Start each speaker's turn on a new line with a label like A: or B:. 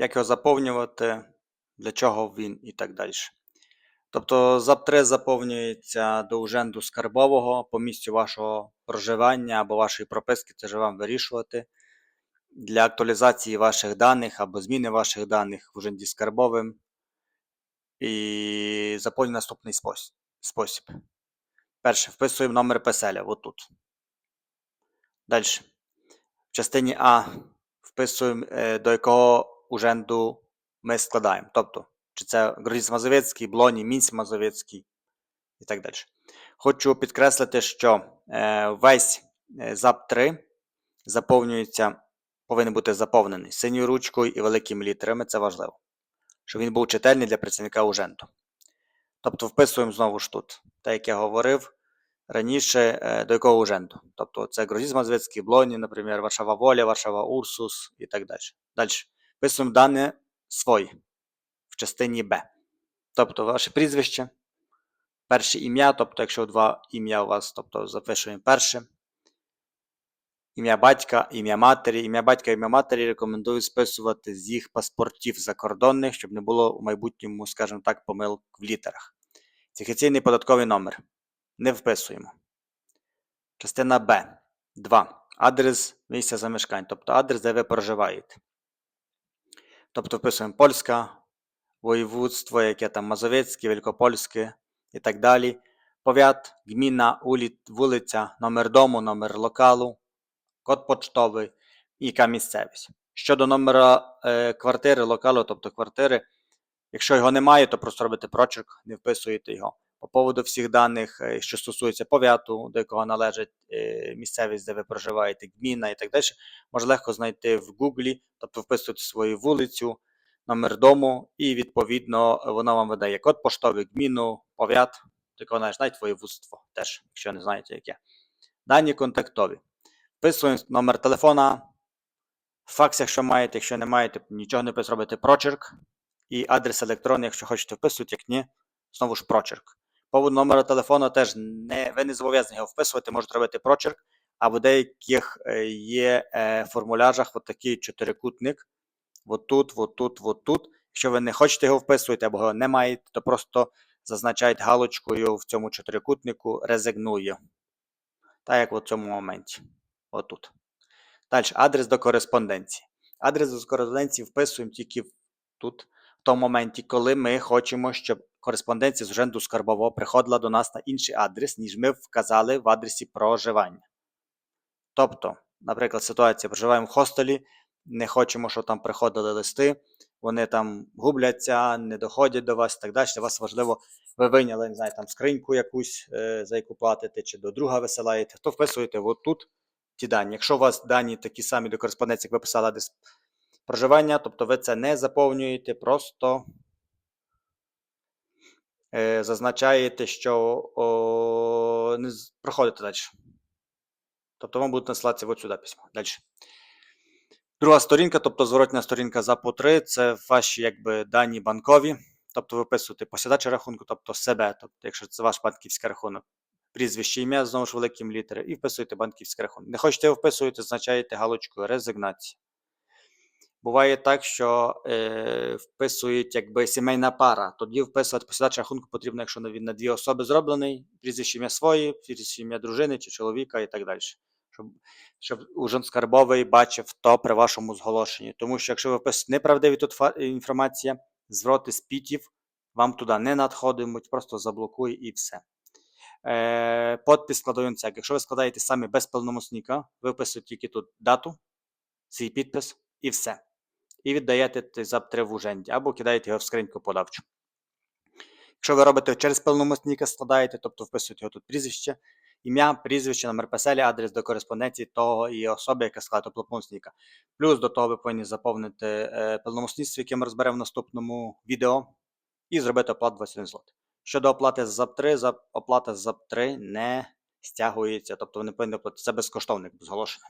A: як його заповнювати, для чого він і так далі. Тобто ЗАП-3 заповнюється до уженду скарбового по місцю вашого проживання або вашої прописки, це вже вам вирішувати. Для актуалізації ваших даних або зміни ваших даних в уженді скарбовим. І заповнюємо наступний спосіб. спосіб. Перше, вписуємо номер песеля отут. Далі. В частині А вписуємо, е, до якого уженду ми складаємо. Тобто, чи це Грозіс Мазовецький, Блоні, Мінськ Мазовецький і так далі. Хочу підкреслити, що е, весь е, ЗАП-3 заповнюється, повинен бути заповнений синьою ручкою і великими літерами. Це важливо. Щоб він був читальний для працівника уженду. Тобто вписуємо знову ж тут, так як я говорив раніше, е, до якого уженду. Тобто це Грозіс Мазовецький, Блоні, наприклад, Варшава Воля, Варшава Урсус і так далі. Далі. Вписуємо дані свої в частині Б. Тобто ваше прізвище, перше ім'я, тобто, якщо два ім'я у вас, тобто запишуємо перше. Ім'я батька, ім'я матері. Ім'я батька, ім'я матері рекомендую списувати з їх паспортів закордонних, щоб не було у майбутньому, скажімо так, помилок в літерах. Офіційний податковий номер. Не вписуємо. Частина Б. 2. Адрес місця замешкань, тобто адрес, де ви проживаєте. Тобто вписуємо польська, воєводство, яке там Мазовецьке, Великопольське і так далі. Повят, гміна, улі- вулиця, номер дому, номер локалу, код поштовий і яка місцевість. Щодо номера е, квартири, локалу, тобто квартири, якщо його немає, то просто робите прочерк, не вписуєте його. По поводу всіх даних, е, що стосується пов'яту, до якого належить е, місцевість, де ви проживаєте, гміна і так далі, може легко знайти в Гуглі, тобто вписуєте свою вулицю, номер дому, і відповідно воно вам видає код поштовий, гміну, пов'ят, до якого належить навіть воєводство теж, якщо не знаєте яке. Дані контактові. Вписуємо номер телефона, факс, якщо маєте, якщо не маєте, нічого не робите прочерк. І адрес електронний, якщо хочете вписувати, як ні, знову ж прочерк. По поводу номера телефону теж не, ви не зобов'язані його вписувати, можете робити прочерк, а в деяких е, є е, формулярах от такий чотирикутник. От тут, от тут, от тут. Якщо ви не хочете його вписувати або його не маєте, то просто зазначайте галочкою в цьому чотирикутнику резигную. Так як в цьому моменті. Отут. Далі, адрес до кореспонденції. Адрес до кореспонденції вписуємо тільки тут, в тому моменті, коли ми хочемо, щоб кореспонденція з уженду скарбового приходила до нас на інший адрес, ніж ми вказали в адресі проживання. Тобто, наприклад, ситуація, проживаємо в хостелі, не хочемо, щоб там приходили листи, вони там губляться, не доходять до вас і так далі. Вас важливо, ви вийняли, не знаю, там скриньку якусь, е, за яку платите, чи до друга висилаєте, то вписуєте отут ті дані. Якщо у вас дані такі самі до кореспонденції, як ви писали адрес проживання, тобто ви це не заповнюєте, просто е, зазначаєте, що о, не проходите далі. Тобто вам будуть насилатися от сюди письмо. Далі. Друга сторінка, тобто зворотня сторінка за по 3, це ваші якби, дані банкові. Тобто ви вписуєте посідача рахунку, тобто себе, тобто, якщо це ваш банківський рахунок, прізвище ім'я, знову ж великим літери, і вписуєте банківський рахунок. Не хочете його вписуєте, зазначаєте галочкою резигнація. Буває так, що е, вписують якби сімейна пара. Тоді вписувати посідач рахунку потрібно, якщо він на дві особи зроблений, прізвище ім'я своє, прізвище ім'я дружини чи чоловіка і так далі. Щоб, щоб ужин скарбовий бачив то при вашому зголошенні. Тому що якщо ви вписуєте неправдиві тут інформація, звроти з пітів вам туди не надходимуть, просто заблокує і все. Е, подпис складаємо як. Якщо ви складаєте самі без повномосника, ви вписуєте тільки тут дату, свій підпис і все. І віддаєте зап 3 в уженді, або кидаєте його в скриньку подавчу. Якщо ви робите через повномосника, складаєте, тобто вписуєте його тут прізвище, ім'я, прізвище, номер песеля, адрес до кореспонденції того і особи, яка складає повномосника. Плюс до того ви повинні заповнити е, повномасництво, яке ми розберемо в наступному відео, і зробити оплату 21 злот. Щодо оплати з ЗАП-3, за- оплата з ЗАП-3 не стягується, тобто ви не повинні оплатити. Це безкоштовне зголошення.